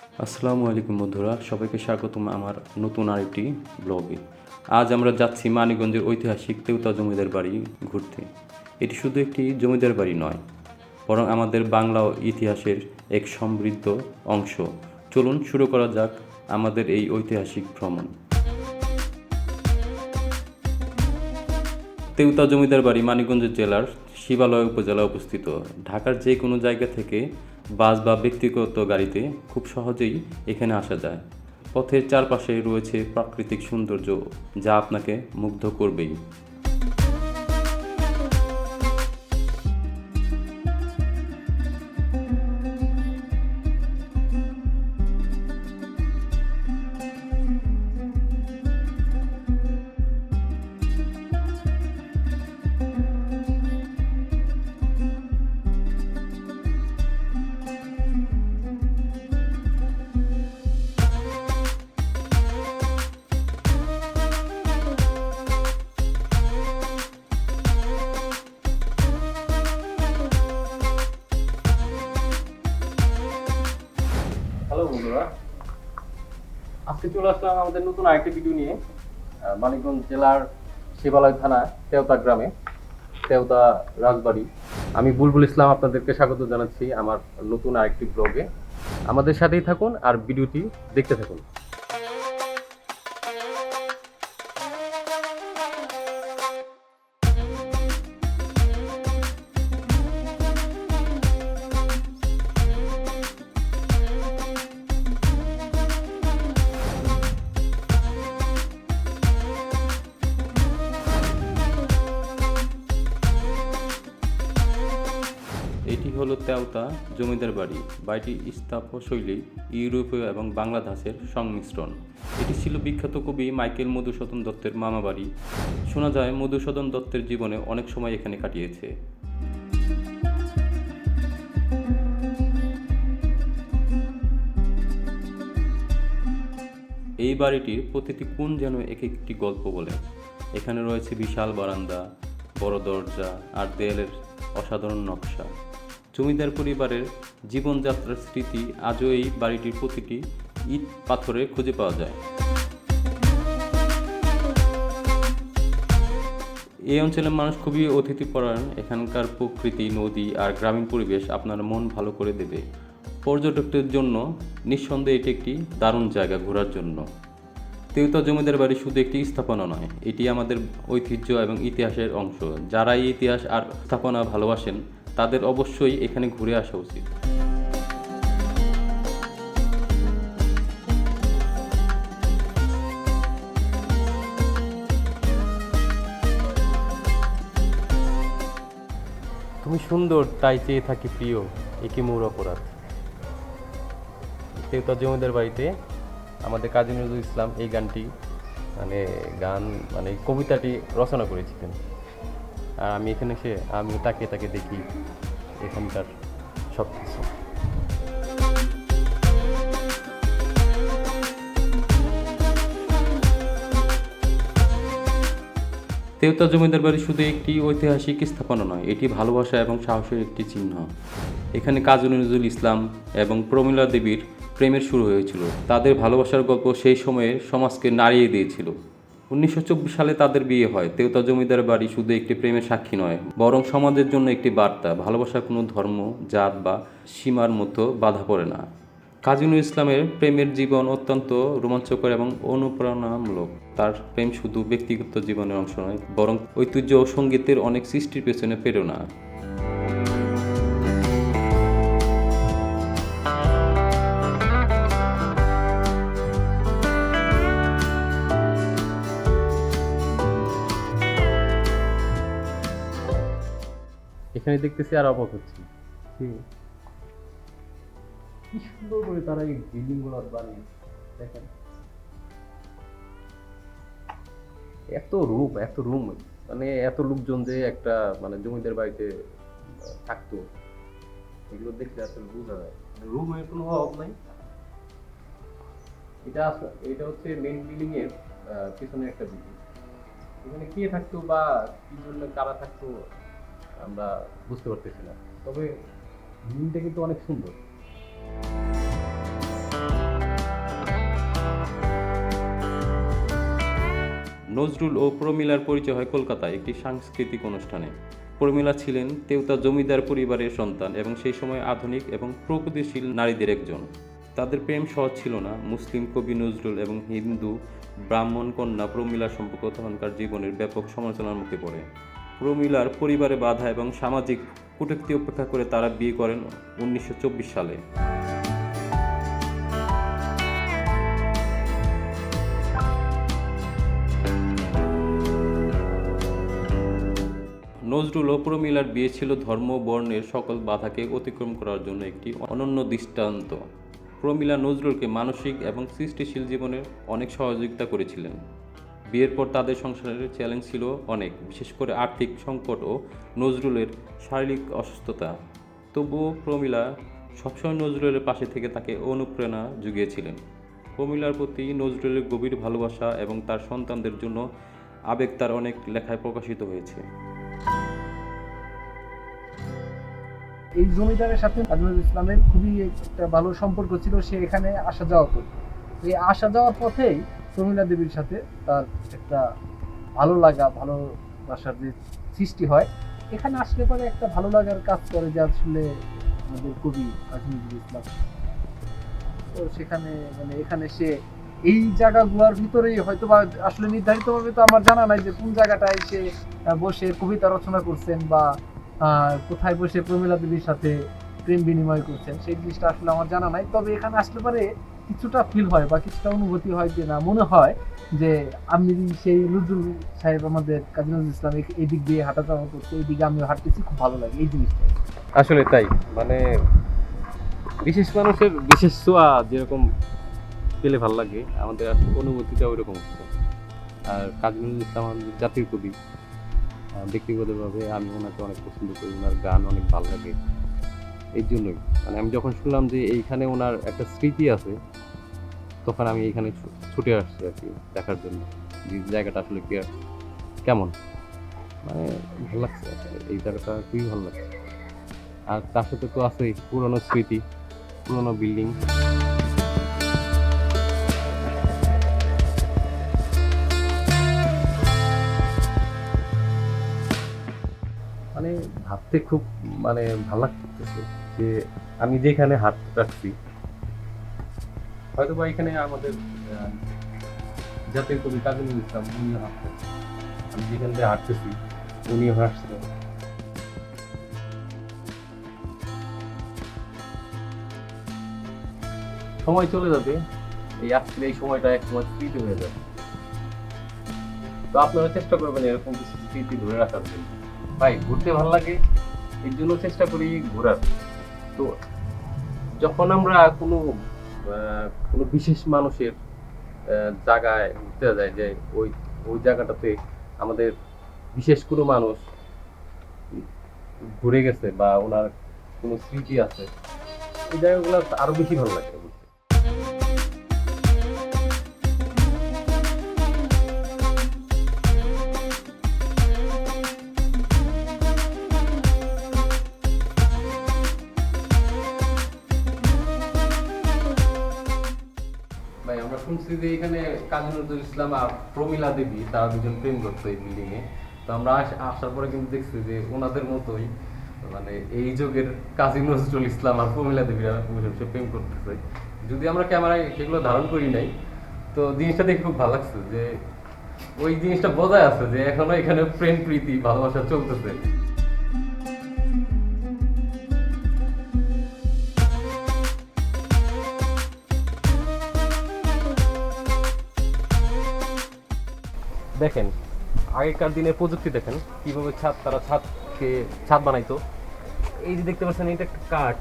আসসালামু আলাইকুম বন্ধুরা, সবাইকে স্বাগতম আমার নতুন আরেকটি ব্লগে। আজ আমরা যাচ্ছি মানিকগঞ্জের ঐতিহাসিক তেউতা জমিদার বাড়ি ঘুরতে। এটি শুধু একটি জমিদার বাড়ি নয়, বরং আমাদের বাংলা ইতিহাসের এক সমৃদ্ধ অংশ। চলুন শুরু করা যাক আমাদের এই ঐতিহাসিক ভ্রমণ। তেউতা জমিদার বাড়ি মানিকগঞ্জ জেলার শিবালয় উপজেলা অবস্থিত। ঢাকার যে কোনো জায়গা থেকে বাস বা ব্যক্তিগত গাড়িতে খুব সহজেই এখানে আসা যায়। পথের চারপাশে রয়েছে প্রাকৃতিক সৌন্দর্য যা আপনাকে মুগ্ধ করবেই। চলে আসলাম আমাদের নতুন আরেকটি ভিডিও নিয়ে মানিকগঞ্জ জেলার শিবালয় থানা, তেওতা গ্রামে, তেওতা রাজবাড়ি। আমি বুলবুল ইসলাম আপনাদেরকে স্বাগত জানাচ্ছি আমার নতুন আরেকটি ব্লগে আমাদের সাথেই থাকুন আর ভিডিওটি দেখতে থাকুন। হলো জমিদার বাড়ি, বাড়িটি স্থাপশৈলী ইউরোপীয় এবং বাংলা বাংলাদেশের সংমিশ্রণ। এটি ছিল বিখ্যাত কবি মাইকেল মধুসূদন দত্তের মামা বাড়ি। শোনা যায়, মধুসূদন দত্তের জীবনে অনেক সময় এখানে কাটিয়েছে। এই বাড়িটির প্রতিটি কোণ যেন এক একটি গল্প বলে। এখানে রয়েছে বিশাল বারান্দা, বড় দরজা আর দেয়ালের অসাধারণ নকশা। জমিদার পরিবারের জীবনযাত্রার স্মৃতি আজও এই বাড়িটির প্রতিটি ইট পাথরে খুঁজে পাওয়া যায়। এই অঞ্চলের মানুষ খুবই অতিথিপরায়ণ। এখানকার প্রকৃতি, নদী আর গ্রামীণ পরিবেশ আপনার মন ভালো করে দেবে। পর্যটকদের জন্য নিঃসন্দেহে এটি একটি দারুণ জায়গা ঘোরার জন্য। তেউতা জমিদার বাড়ি শুধু একটি স্থাপনা নয়, এটি আমাদের ঐতিহ্য এবং ইতিহাসের অংশ। যারা এই ইতিহাস আর স্থাপনা ভালোবাসেন তাদের অবশ্যই এখানে ঘুরে আসা উচিত। তুমি সুন্দর, তাই চেয়ে থাকি প্রিয় একে মোর অপরাধ। তেওতা জমিদার বাড়িতে, আমাদের কাজী নজরুল ইসলাম এই গানটি মানে গান মানে কবিতাটি রচনা করেছিলেন। আর আমি এখানে এসে আমি তাকে তাকে দেখি এখানকার সব কিছু তেউতা জমিদার বাড়ি শুধু একটি ঐতিহাসিক স্থাপনা নয়, এটি ভালোবাসা এবং সাহসের একটি চিহ্ন। এখানে কাজী নজরুল ইসলাম এবং প্রমীলা দেবীর প্রেমের শুরু হয়েছিল। তাদের ভালোবাসার গল্প সেই সময়ে সমাজকে নাড়িয়ে দিয়েছিল। উনিশশো চব্বিশ সালে তাদের বিয়ে হয়। তেউতা জমিদার বাড়ি শুধু একটি প্রেমের সাক্ষী নয়, বরং সমাজের জন্য একটি বার্তা ভালোবাসা কোনো ধর্ম, জাত বা সীমার মতো বাধা পড়ে না। কাজী নজরুল ইসলামের প্রেমের জীবন অত্যন্ত রোমাঞ্চকর এবং অনুপ্রেরণামূলক। তার প্রেম শুধু ব্যক্তিগত জীবনের অংশ নয়, বরং ঐতিহ্য ও সঙ্গীতের অনেক সৃষ্টির পেছনে প্রেরণা এখানে দেখতেছি আর অবাক হচ্ছি। কি? সুন্দর করে তারা এই দেখেন। এত রূপ, এত রুম মানে এত লোকজন যে একটা মানে বাড়িতে থাকতো, এগুলো দেখলে আসলে বোঝা যায়। রুমের কোনো অভাব নাই। এটা এটা হচ্ছে মেন বিল্ডিং এর পিছনে একটা বিল্ডিং এখানে কে থাকতো বা কি জন্য কারা থাকতো? আমরা বুঝতে পারতেছি না। তবে মিনটা কিন্তু অনেক সুন্দর। নজরুল ও প্রমিলার পরিচয় হয় কলকাতায়, একটি সাংস্কৃতিক অনুষ্ঠানে। প্রমিলা ছিলেন তেউতা জমিদার পরিবারের সন্তান এবং সেই সময় আধুনিক এবং প্রগতিশীল নারীদের একজন। তাদের প্রেম সহজ ছিল না। মুসলিম কবি নজরুল এবং হিন্দু ব্রাহ্মণ কন্যা প্রমিলা সম্পর্ক তখনকার জীবনের ব্যাপক সমালোচনার মুখে পড়ে। প্রমিলার পরিবারে বাধা এবং সামাজিক কটূক্তি উপেক্ষা করে তারা বিয়ে করেন উনিশশো চব্বিশ সালে। নজরুল ও প্রমিলার বিয়ে ছিল ধর্ম বর্ণের সকল বাধাকে অতিক্রম করার জন্য একটি অনন্য দৃষ্টান্ত। প্রমিলা নজরুলকে মানসিক এবং সৃষ্টিশীল জীবনে অনেক সহযোগিতা করেছিলেন। বিয়ের পর তাদের সংসারের চ্যালেঞ্জ ছিল অনেক, বিশেষ করে আর্থিক সংকট ও নজরুলের শারীরিক অসুস্থতা। তবুও প্রমিলা সবসময় নজরুলের পাশে থেকে তাকে অনুপ্রেরণা জুগিয়েছিলেন। প্রমিলার প্রতি নজরুলের গভীর ভালোবাসা এবং তার সন্তানদের জন্য আবেগ তার অনেক লেখায় প্রকাশিত হয়েছে। এই জমিদারের সাথে নজরুল ইসলামের খুবই একটা ভালো সম্পর্ক ছিল, সে এখানে আসা যাওয়া করত। এই আসা যাওয়ার পথেই প্রমীলা দেবীর সাথে তার একটা ভালো লাগা ভালোবাসার যে সৃষ্টি হয়। এখানে আসলে পরে একটা ভালো লাগার কাজ করে যে আসলে আমাদের কবি কাজী নজরুল ইসলাম। তো সেখানে মানে এখানে সে এই জায়গাগুলোর ভিতরেই হয়তো বা আসলে নির্ধারিতভাবে তো আমার জানা নাই যে কোন জায়গাটায় সে বসে কবিতা রচনা করছেন বা কোথায় বসে প্রমীলা দেবীর সাথে প্রেম বিনিময় করছেন, সেই জিনিসটা আসলে আমার জানা নাই। তবে এখানে আসলে পরে কিছুটা ফিল হয় বা কিছুটা অনুভূতি হয় যে না, মনে হয় যে আমি সেই নজরুল সাহেব আমাদের কাজী নজরুল ইসলাম এই- দিক দিয়ে হাঁটা চলা করছে, এই দিকে আমিও হাঁটতেছি, খুব ভালো লাগে এই জিনিসটা। আসলে তাই মানে বিশেষ মানুষের বিশেষ ছোঁয়া যেরকম পেলে ভালো লাগে, আমাদের অনুভূতিটা ওইরকম হচ্ছে। আর কাজী নজরুল ইসলাম আমাদের জাতির কবি ব্যক্তিগতভাবে আমি ওনাকে অনেক পছন্দ করি, ওনার গান অনেক ভালো লাগে। এই জন্যই মানে আমি যখন শুনলাম যে এইখানে ওনার একটা স্মৃতি আছে তখন আমি এইখানে ছু- ছুটে আসছি আর কি দেখার জন্য। যে জায়গাটা আসলে কি, কেমন? মানে ভালো লাগছে এই জায়গাটা খুবই ভালো লাগছে। আর তার সাথে তো আছেই পুরনো স্মৃতি, পুরনো বিল্ডিং। মানে ভাবতে খুব মানে ভালো লাগতেছে যে আমি যেখানে হাত রাখছি হয়তো বা এখানে আমাদের জাতীয় কবি কাজী নজরুল ইসলাম, উনিও রাখছে আমি যেখান থেকে হাঁটতেছি, উনিও হাঁটছে সময় চলে যাবে, এই আজকের এই সময়টা এক সময় স্মৃতি হয়ে যাবে। তো আপনারা চেষ্টা করবেন এরকম কিছু স্মৃতি ধরে রাখার জন্য। ভাই, ঘুরতে ভালো লাগে? এর জন্য চেষ্টা করি ঘোরার। তো যখন আমরা কোনো কোনো বিশেষ মানুষের জায়গায় ঘুরতে যায় যে ওই ওই জায়গাটাতে আমাদের বিশেষ কোনো মানুষ ঘুরে গেছে বা ওনার কোনো স্মৃতি আছে, এই জায়গাগুলো আরও বেশি ভালো লাগে। ভাই, আমরা শুনছি যে এখানে কাজী নজরুল ইসলাম আর প্রমিলা দেবী, তারা দুজন প্রেম করতো এই বিল্ডিং এ তো আমরা আসার পরে কিন্তু দেখছি যে ওনাদের মতোই মানে এই যুগের কাজী নজরুল ইসলাম আর প্রমিলা প্রেম করতেছে। যদি আমরা ক্যামেরায় সেগুলো ধারণ করি নাই, তো জিনিসটা দেখে খুব ভালো লাগছে যে, ওই জিনিসটা বোঝায় আছে যে এখনও এখানে প্রেম, প্রীতি, ভালোবাসা চলতেছে। দেখেন, আগেকার দিনের প্রযুক্তি দেখেন, কীভাবে ছাদ, তারা ছাদকে, ছাদ বানাইতো। এই যে দেখতে পাচ্ছেন, এটা একটা কাঠ।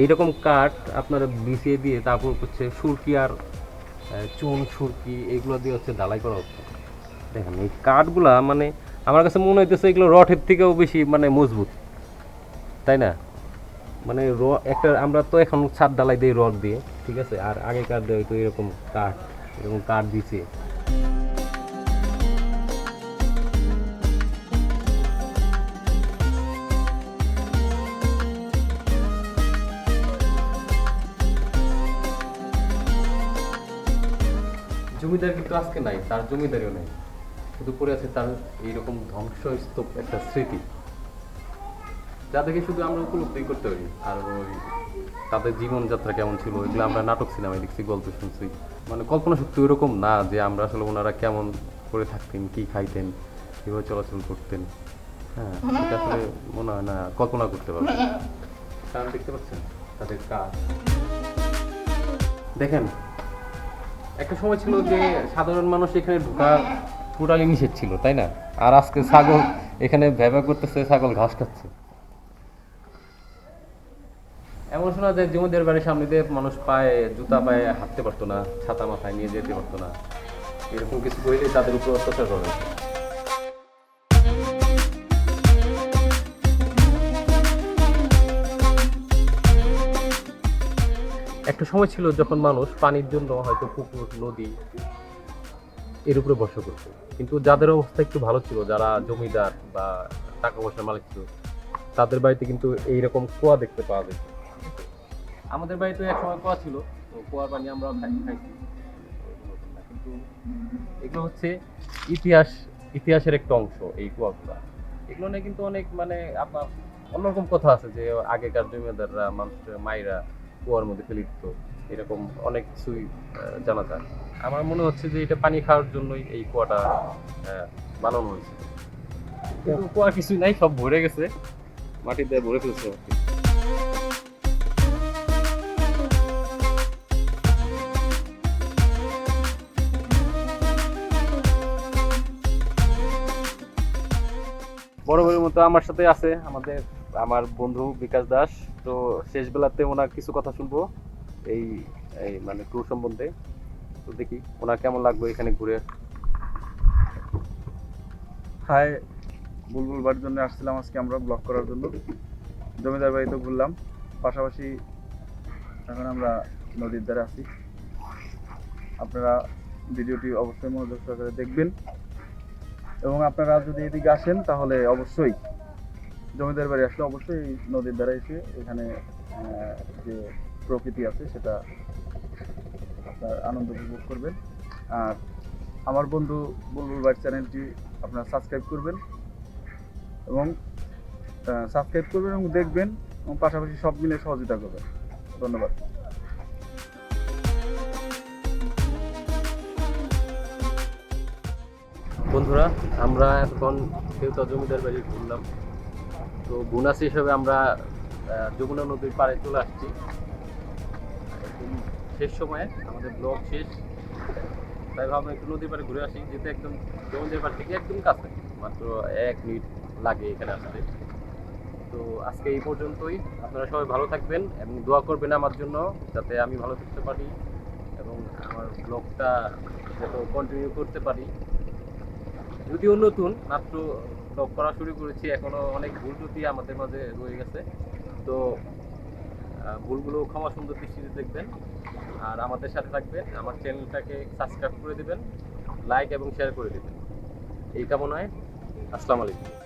এইরকম কাঠ আপনারা বিছিয়ে দিয়ে তারপর হচ্ছে সুরকি আর চুন, সুরকি, এগুলো দিয়ে হচ্ছে ঢালাই করা হচ্ছে। দেখেন, এই কাঠগুলা মানে আমার কাছে মনে হইতেছে এগুলো রটের থেকেও বেশি মানে মজবুত। তাই না? মানে র, একটা, আমরা তো এখন ছাদ ঢালাই দিই রড দিয়ে, ঠিক আছে? আর আগেকার দিয়ে হয়তো এরকম কাঠ এরকম কাঠ দিচ্ছে জমিদার কিন্তু আজকে নাই, তার জমিদারিও নাই। শুধু পড়ে আছে তার এইরকম ধ্বংসস্তূপ, একটা স্মৃতি। যা দেখে শুধু আমরা উপলব্ধি করতে পারি। আর ওই তাদের জীবনযাত্রা কেমন ছিল এগুলো আমরা নাটক সিনেমায় দেখছি, গল্প শুনছি। মানে কল্পনা শক্তি ওরকম না যে আমরা আসলে ওনারা কেমন করে থাকতেন, কি খাইতেন, কীভাবে চলাচল করতেন। হ্যাঁ এটা আসলে মনে হয় না, কল্পনা করতে পারব। কারণ দেখতে পাচ্ছেন, তাদের কাজ। দেখেন একটা সময় ছিল যে সাধারণ মানুষ এখানে ঢোকা টোটালি নিষেধ ছিল, তাই না? আর আজকে ছাগল এখানে ব্যবহার করতেছে, ছাগল ঘাস খাচ্ছে। এমন শোনা যায় জমিদের বাড়ির সামনে দিয়ে মানুষ পায়ে, জুতা পায়ে হাঁটতে পারতো না, ছাতা মাথায় নিয়ে যেতে পারতো না। এরকম কিছু করলে তাদের উপর অত্যাচার করা একটা সময় ছিল যখন মানুষ পানির জন্য হয়তো পুকুর, নদী এর উপরে বসা করতো কিন্তু যাদের অবস্থা একটু ভালো ছিল, যারা জমিদার বা টাকা পয়সার মালিক ছিল, তাদের বাড়িতে কিন্তু এইরকম কুয়া দেখতে পাওয়া যেত। আমাদের বাড়িতে এক সময় কুয়া ছিল, তো কুয়ার পানি আমরা কিন্তু এগুলো হচ্ছে ইতিহাস, ইতিহাসের একটা অংশ এই কুয়াগুলো। এগুলো নিয়ে কিন্তু অনেক মানে আপনার অন্যরকম কথা আছে যে আগেকার জমিদাররা, মানুষের মায়েরা কুয়ার মধ্যে ফেলে দিত। এরকম অনেক কিছুই জানা যায়। আমার মনে হচ্ছে যে এটা পানি খাওয়ার জন্যই এই কুয়াটা বানানো হয়েছে। কিন্তু কুয়া কিছুই নাই সব ভরে গেছে। মাটি দিয়ে ভরে ফেলছে বড়। বরাবরের মতো আমার সাথে আছে আমাদের আমার বন্ধু বিকাশ দাস, তো শেষ বেলাতে ওনার কিছু কথা শুনব এই এই মানে ট্যুর সম্বন্ধে। তো দেখি, ওনার কেমন লাগবে এখানে ঘুরে? হাই বুলবুল বাড়ির জন্য আসছিলাম আজকে আমরা ব্লগ করার জন্য। জমিদার বাড়িতে ঘুরলাম, পাশাপাশি এখন আমরা নদীর ধারে আছি। আপনারা ভিডিওটি অবশ্যই মনোযোগ সহকারে দেখবেন। এবং আপনারা যদি এদিকে আসেন, তাহলে অবশ্যই জমিদার বাড়ি আসলে অবশ্যই নদীর ধারে এসে এখানে যে প্রকৃতি আছে সেটা আপনার আনন্দ উপভোগ করবেন। আর আমার বন্ধু বুলবুল বাইট চ্যানেলটি আপনারা সাবস্ক্রাইব করবেন এবং সাবস্ক্রাইব করবেন এবং দেখবেন এবং পাশাপাশি সব মিলে সহযোগিতা করবেন। ধন্যবাদ। বন্ধুরা, আমরা এখন কেউতা জমিদার বাড়ি ঘুরলাম। তো বোনাস হিসেবে আমরা যমুনা নদীর পাড়ে চলে আসছি। শেষ সময়ে আমাদের ব্লগ শেষ। তাই ভাবলাম একটু নদীর পাড়ে ঘুরে আসি যেতে একদম জমিদার পাড় থেকে একদম কাছে, মাত্র এক মিনিট লাগে এখানে আসতে। তো আজকে এই পর্যন্তই। আপনারা সবাই ভালো থাকবেন এবং দোয়া করবেন আমার জন্য, যাতে আমি ভালো থাকতে পারি এবং আমার ব্লগটা যাতে কন্টিনিউ করতে পারি। যদিও নতুন, মাত্র ব্লগ করা শুরু করেছি এখনও অনেক ভুল ত্রুটি আমাদের মাঝে রয়ে গেছে। তো ভুলগুলো ক্ষমা সুন্দর দৃষ্টিতে দেখবেন। আর আমাদের সাথে থাকবেন, আমার চ্যানেলটাকে সাবস্ক্রাইব করে দেবেন লাইক এবং শেয়ার করে দেবেন। এই কামনায়, আসসালামু আলাইকুম।